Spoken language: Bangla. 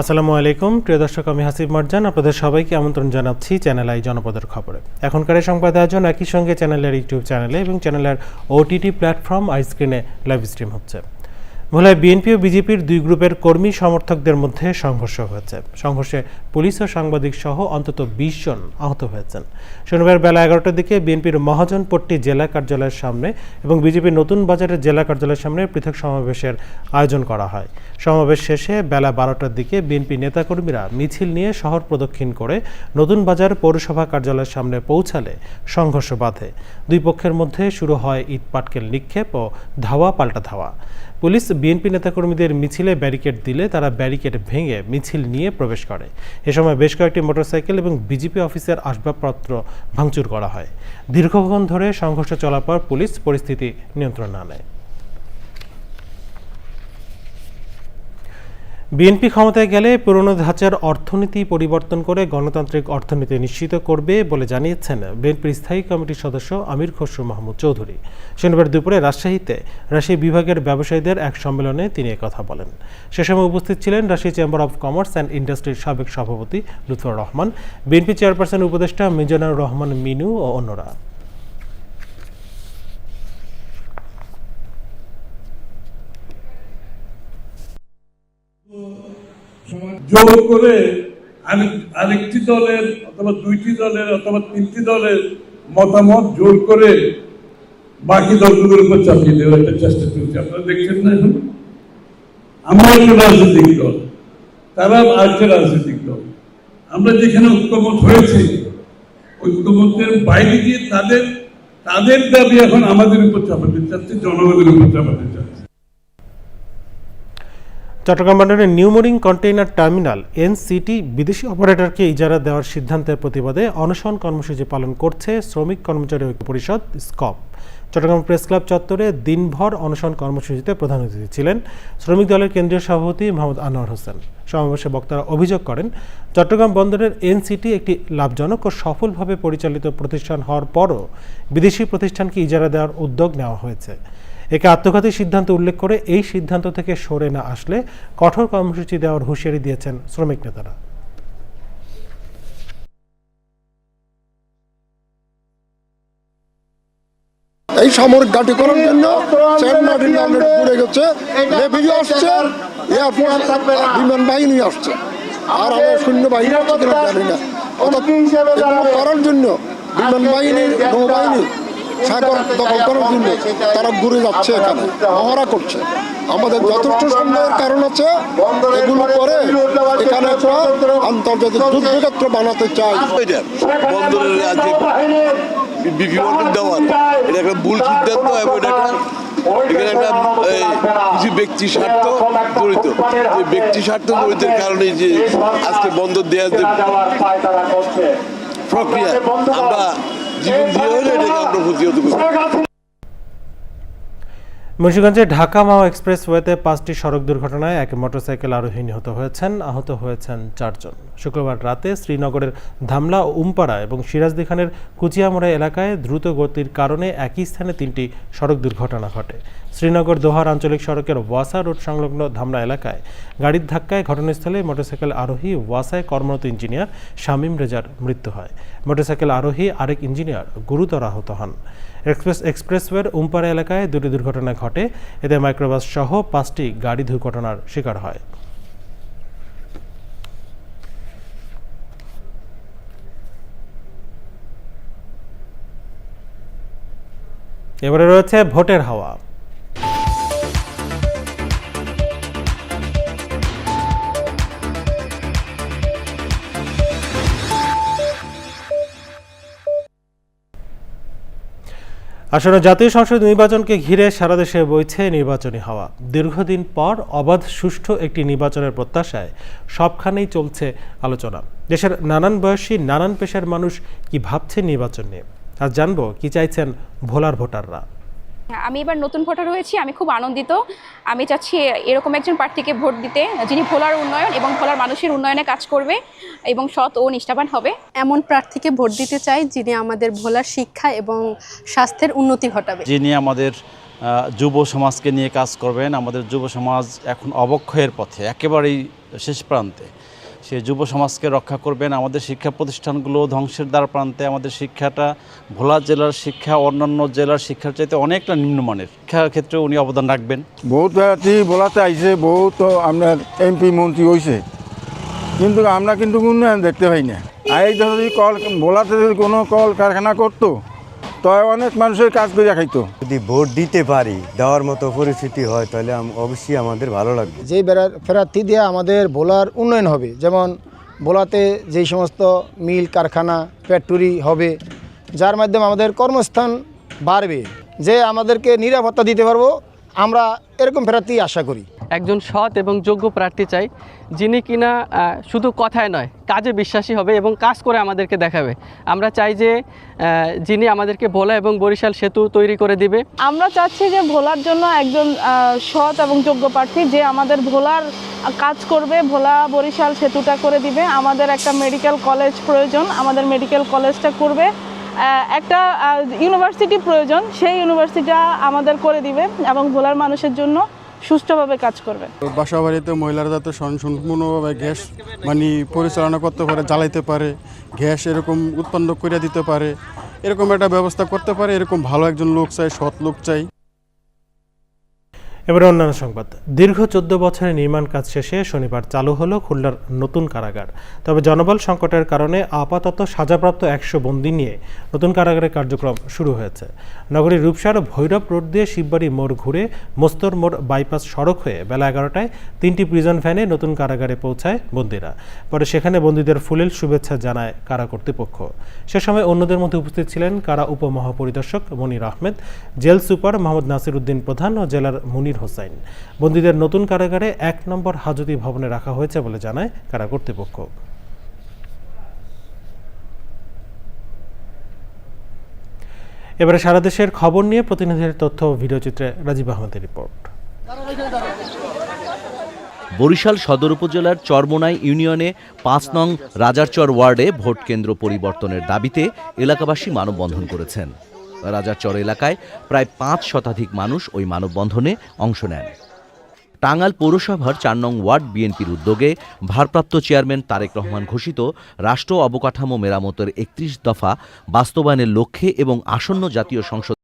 আসসালামু আলাইকুম। প্রিয় দর্শক, আমি হাসিব মারজান। আপনাদের সবাইকে আমন্ত্রণ জানাচ্ছি চ্যানেল আই জনপদের খবরে। এখনকার সংবাদ আয়োজন একই সঙ্গে চ্যানেলের ইউটিউব চ্যানেলে এবং চ্যানেলের ওটিটি প্ল্যাটফর্ম আইস্ক্রিনে লাইভ স্ট্রিম হচ্ছে। ভোলায় বিএনপি ও বিজেপির দুই গ্রুপের কর্মী সমর্থকদের মধ্যে সংঘর্ষ হয়েছে। সংঘর্ষে পুলিশ ও সাংবাদিক সহ অন্তত বিশ জন আহত হয়েছেন। শনিবার বেলা এগারোটার দিকে বিএনপির মহাজনপট্টি জেলা কার্যালয়ের সামনে এবং বিজেপির নতুন বাজারের জেলা কার্যালয়ের সামনে পৃথক সমাবেশের আয়োজন করা হয়। সমাবেশ শেষে বেলা বারোটার দিকে বিএনপি নেতাকর্মীরা মিছিল নিয়ে শহর প্রদক্ষিণ করে নতুন বাজার পৌরসভা কার্যালয়ের সামনে পৌঁছালে সংঘর্ষ বাধে। দুই পক্ষের মধ্যে শুরু হয় ইট পাটকেল নিক্ষেপ ও ধাওয়া পাল্টা ধাওয়া। পুলিশ বিএনপি নেতাকর্মীদের মিছিলে ব্যারিকেড দিলে তারা ব্যারিকেড ভেঙে মিছিল নিয়ে প্রবেশ করে। এ সময় বেশ কয়েকটি মোটরসাইকেল এবং বিজেপি অফিসের আসবাবপত্র ভাঙচুর করা হয়। দীর্ঘক্ষণ ধরে সংঘর্ষ চলার পর পুলিশ পরিস্থিতি নিয়ন্ত্রণে আনে। বিএনপি ক্ষমতায় গেলে পুরনো ধাঁচার অর্থনীতি পরিবর্তন করে গণতান্ত্রিক অর্থনীতি নিশ্চিত করবে বলে জানিয়েছেন বিএনপির স্থায়ী কমিটির সদস্য আমির খসরু মাহমুদ চৌধুরী। শনিবার দুপুরে রাজশাহীতে রাজশাহী বিভাগের ব্যবসায়ীদের এক সম্মেলনে তিনি কথা বলেন। সে সময় উপস্থিত ছিলেন Rajshahi chamber of commerce and ইন্ডাস্ট্রির সাবেক সভাপতি লুৎফর রহমান, বিএনপি চেয়ারপারসন উপদেষ্টা মিজানুর রহমান মিনু ও অন্যরা। জোর করে আরেকটি দলের অথবা দুইটি দলের অথবা তিনটি দলের মতামত জোর করে বাকি দলগুলোর উপর চাপিয়ে দেওয়ার একটা চেষ্টা চলছে। আপনারা দেখছেন না এখন? আমরা একটা রাজনৈতিক দল, তারা আরেকটা রাজনৈতিক দল। আমরা যেখানে ঐক্যমত হয়েছে, ঐক্যমতের বাইরে গিয়ে তাদের তাদের দাবি এখন আমাদের উপর চাপাতে চাচ্ছে, জনগণের উপর চাপাতে চাচ্ছে। চট্টগ্রাম বন্দরের নিউমোরিং কন্টেইনার টার্মিনাল, এনসিটি, বিদেশি অপারেটরকে ইজারা দেওয়ার সিদ্ধান্তের প্রতিবাদে অনশন কর্মসূচি পালন করছে শ্রমিক কর্মচারী ঐক্য পরিষদ, স্কপ। চট্টগ্রাম প্রেস ক্লাব চত্বরে দিনভর অনশন কর্মসূচিতে প্রধান অতিথি ছিলেন শ্রমিক দলের কেন্দ্রীয় সভাপতি মোহাম্মদ আনোয়ার হোসেন। সমাবেশে বক্তারা অভিযোগ করেন, চট্টগ্রাম বন্দরের এনসিটি একটি লাভজনক ও সফলভাবে পরিচালিত প্রতিষ্ঠান হওয়ার পরও বিদেশি প্রতিষ্ঠানকে ইজারা দেওয়ার উদ্যোগ নেওয়া হয়েছে। একে আত্মঘাতী সিদ্ধান্ত উল্লেখ করে এই সিদ্ধান্ত থেকে সরে না আসলে কঠোর কর্মসূচি দেওয়ার হুঁশিয়ারি দিয়েছেন শ্রমিক নেতারা। এই সামরিক ঘাঁটি করার জন্য সেন্ট গেছে। আসছে এয়ারফোর্স বিমান বাহিনী আসছে। আর আমাদের সৈন্য বাহিনী আসছে জানি না। জন্য বিমান বাহিনী নৌবাহিনী সাগর দখল করার জন্য তারা ঘুরে যাচ্ছে এখানে, মহড়া করছে। আমাদের যথেষ্ট সন্দেহের কারণ আছে, এগুলো করে এখানে একটা আন্তর্জাতিক যুদ্ধক্ষেত্র বানাতে চাই। বন্দরের দেওয়ার, এটা একটা ভুল সিদ্ধান্ত এবং এটা এখানে একটা কিছু ব্যক্তি স্বার্থ জড়িত। এই ব্যক্তি স্বার্থ জড়িতের কারণে যে আজকে বন্দর দেওয়ার যে প্রক্রিয়া, আমরা মুন্সিগঞ্জে ঢাকা মাও এক্সপ্রেসওয়েতে পাঁচটি সড়ক দুর্ঘটনায় এক মোটরসাইকেল আরোহী নিহত হয়েছেন, আহত হয়েছেন চারজন। শুক্রবার রাতে শ্রীনগরের ধামলা উমপাড়া এবং সিরাজদি খানের কুচিয়ামোড়া এলাকায় দ্রুত গতির কারণে একই স্থানে তিনটি সড়ক দুর্ঘটনা ঘটে। শ্রীনগর দোহার আঞ্চলিক সড়কের ওয়াসা রোড সংলগ্ন ধামলা এলাকায় গাড়ির ধাক্কায় ঘটনাস্থলে মোটরসাইকেল আরোহী ওয়াসায় কর্মরত ইঞ্জিনিয়ার শামীম রেজার মৃত্যু হয়। মোটরসাইকেল আরোহী আরেক ইঞ্জিনিয়ার গুরুতর আহত হন। এক্সপ্রেস এক্সপ্রেসওয়ের উমপাড়া এলাকায় দুটি দুর্ঘটনা ঘটে। এতে মাইক্রোবাস সহ পাঁচটি গাড়ি দুর্ঘটনার শিকার হয়। এবারে রয়েছে ভোটের হাওয়া। আসলে জাতীয় সংসদ নির্বাচনকে ঘিরে সারা দেশে বইছে নির্বাচনী হাওয়া। দীর্ঘদিন পর অবাধ, সুষ্ঠু একটি নির্বাচনের প্রত্যাশায় সবখানেই চলছে আলোচনা। দেশের নানান বয়সী, নানান পেশার মানুষ কি ভাবছে নির্বাচন নিয়ে? আজ জানব কি চাইছেন ভোলার ভোটাররা। আমি এবার নতুন ভোটার হয়েছি আমি খুব আনন্দিত। আমি চাচ্ছি এরকম একজন প্রার্থীকে ভোট দিতে যিনি ভোলার উন্নয়ন এবং ভোলার মানুষের উন্নয়নে কাজ করবে এবং সৎ ও নিষ্ঠাবান হবে। এমন প্রার্থীকে ভোট দিতে চাই যিনি আমাদের ভোলার শিক্ষা এবং স্বাস্থ্যের উন্নতি ঘটাবে। যিনি আমাদের যুব সমাজকে নিয়ে কাজ করবেন আমাদের যুব সমাজ এখন অবক্ষয়ের পথে একেবারেই শেষ প্রান্তে। সে যুব সমাজকে রক্ষা করবেন। আমাদের শিক্ষা প্রতিষ্ঠানগুলো ধ্বংসের দ্বার প্রান্তে আমাদের শিক্ষাটা ভোলা জেলার শিক্ষা অন্যান্য জেলার শিক্ষার চাইতে অনেকটা নিম্নমানের। শিক্ষার ক্ষেত্রে উনি অবদান রাখবেন। বহুত বলাতে আইছে বহুত আপনার এমপি মন্ত্রী হয়েছে কিন্তু আমরা কিন্তু উন্নয়ন দেখতে পাই না। আর এই ধরো যদি কল বলাতে যদি কোনো কল কারখানা করতো তো অনেক মানুষের কাজ করে খাইতো। যদি ভোট দিতে পারি দেওয়ার মতো পরিস্থিতি হয় তাহলে অবশ্যই আমাদের ভালো লাগবে। যে বেড়া- ফেরার্থী দিয়ে আমাদের ভোলার উন্নয়ন হবে যেমন ভোলাতে যেই সমস্ত মিল কারখানা ফ্যাক্টরি হবে যার মাধ্যমে আমাদের কর্মস্থান বাড়বে। যে আমাদেরকে নিরাপত্তা দিতে পারব আমরা এরকম ফেরার্থী আশা করি। একজন সৎ এবং যোগ্য প্রার্থী চাই, যিনি কিনা শুধু কথায় নয়, কাজে বিশ্বাসী হবে এবং কাজ করে আমাদেরকে দেখাবে। আমরা চাই যে যিনি আমাদেরকে ভোলা এবং বরিশাল সেতু তৈরি করে দিবে। আমরা চাচ্ছি যে ভোলার জন্য একজন সৎ এবং যোগ্য প্রার্থী যে আমাদের ভোলার কাজ করবে, ভোলা বরিশাল সেতুটা করে দিবে। আমাদের একটা মেডিকেল কলেজ প্রয়োজন, আমাদের মেডিকেল কলেজটা করবে। একটা ইউনিভার্সিটি প্রয়োজন, সেই ইউনিভার্সিটিটা আমাদের করে দিবে এবং ভোলার মানুষের জন্য সুষ্ঠুভাবে কাজ করবে। বাসা বাড়িতে মহিলারা যাতে সম্পূর্ণভাবে গ্যাস মানে পরিচালনা করতে পারে, জ্বালাইতে পারে, গ্যাস এরকম উৎপন্ন করে দিতে পারে, এরকম একটা ব্যবস্থা করতে পারে, এরকম ভালো একজন লোক চাই, সৎ লোক চাই। এবারে অন্যান্য সংবাদ। দীর্ঘ চোদ্দ বছরের নির্মাণ কাজ শেষে শনিবার চালু হলো খুলনার নতুন কারাগার। তবে জনবল সংকটের কারণে আপাতত সাজাপ্রাপ্ত একশো বন্দি নিয়ে নতুন কারাগারের কার্যক্রম শুরু হয়েছে। নগরীর রূপসার ভৈরব রোড দিয়ে শিববাড়ি মোড় ঘুরে মোস্তর মোড় বাইপাস সড়ক হয়ে বেলা এগারোটায় তিনটি প্রিজন ভ্যানে নতুন কারাগারে পৌঁছায় বন্দিরা। পরে সেখানে বন্দীদের ফুলেল শুভেচ্ছা জানায় কারা কর্তৃপক্ষ। সে সময় অন্যদের মধ্যে উপস্থিত ছিলেন কারা উপমহাপরিদর্শক মনির আহমেদ, জেল সুপার মোহাম্মদ নাসির উদ্দিন প্রধান ও জেলার মুনির হোসাইন বন্দীদের নতুন কারাগারে এক নম্বর হাজতি ভবনে রাখা হয়েছে বলে জানায় কারা কর্তৃপক্ষ। এবারে সারা দেশের খবর নিয়ে প্রতিনিধির তথ্য ভিডিওচিত্রে রাজীব আহমেদের রিপোর্ট। বরিশাল সদর উপজেলার চরমোনাই ইউনিয়নে পাঁচ নং রাজারচর ওয়ার্ডে ভোট কেন্দ্র পরিবর্তনের দাবিতে এলাকাবাসী মানববন্ধন করেছেন। রাজারচর এলাকায় প্রায় পাঁচ শতাধিক মানুষ ওই মানববন্ধনে অংশ নেন। টাঙ্গাল পৌরসভার চার নং ওয়ার্ড বিএনপির উদ্যোগে ভারপ্রাপ্ত চেয়ারম্যান তারেক রহমান ঘোষিত রাষ্ট্র অবকাঠামো মেরামতের একত্রিশ দফা বাস্তবায়নের লক্ষ্যে এবং আসন্ন জাতীয় সংসদ